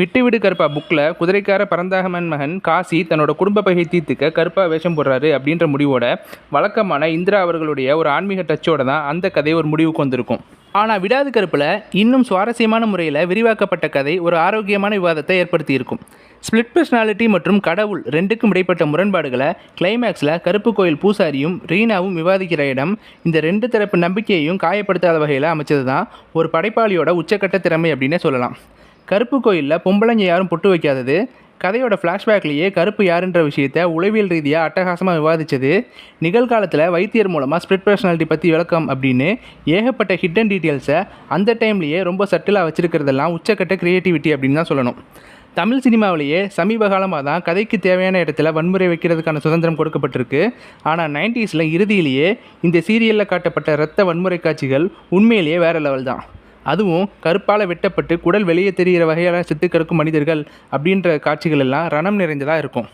விட்டுவிடு கருப்பா புக்கில் குதிரைக்கார பரந்தாகமன் மகன் காசி தன்னோட குடும்ப பகை தீர்த்துக்க கருப்பா வேஷம் போடுறாரு அப்படின்ற முடிவோட வழக்கமான இந்திரா அவர்களுடைய ஒரு ஆன்மீக டச்சோட தான் அந்த கதை ஒரு முடிவுக்கு வந்திருக்கும். ஆனால் விடாது கருப்பில் இன்னும் சுவாரஸ்யமான முறையில் விரிவாக்கப்பட்ட கதை ஒரு ஆரோக்கியமான விவாதத்தை ஏற்படுத்தியிருக்கும். ஸ்பிளிட் பர்சனாலிட்டி மற்றும் கடவுள் ரெண்டுக்கும் இடைப்பட்ட முரண்பாடுகளை கிளைமேக்ஸில் கருப்பு கோயில் பூசாரியும் ரீனாவும் விவாதிக்கிற இடம் இந்த ரெண்டு தரப்பு நம்பிக்கையையும் காயப்படுத்தாத வகையில் அமைச்சது தான் ஒரு படைப்பாளியோட உச்சக்கட்ட திறமை அப்படின்னே சொல்லலாம். கருப்பு கோயிலில் பொம்பளைங்க யாரும் பொட்டு வைக்காதது. கதையோட ஃப்ளாஷ்பேக்லேயே கருப்பு யாருன்ற விஷயத்தை உளவியல் ரீதியாக அட்டகாசமாக விவாதித்தது நிகழ்காலத்தில் வைத்தியர் மூலமாக ஸ்பிரிட் பர்சனாலிட்டி பற்றி விளக்கம் அப்படின்னு ஏகப்பட்ட ஹிட்டன் டீட்டெயில்ஸை அந்த டைம்லேயே ரொம்ப சட்டிலாக வச்சுருக்கிறதெல்லாம் உச்சக்கட்ட க்ரியேட்டிவிட்டி அப்படின்னு தான் சொல்லணும். தமிழ் சினிமாவிலேயே சமீப காலமாக தான் கதைக்கு தேவையான இடத்துல வன்முறை வைக்கிறதுக்கான சுதந்திரம் கொடுக்கப்பட்டிருக்கு. ஆனால் நைன்டிஸில் இறுதியிலேயே இந்த சீரியலில் காட்டப்பட்ட இரத்த வன்முறை காட்சிகள் உண்மையிலேயே வேறு லெவல் தான். அதுவும் கருப்பால் வெட்டப்பட்டு குடல் வெளியே தெரிகிற வகையான செத்து கிடக்கும் மனிதர்கள் அப்படின்ற காட்சிகள் எல்லாம் ரணம் நிறைந்ததாக இருக்கும்.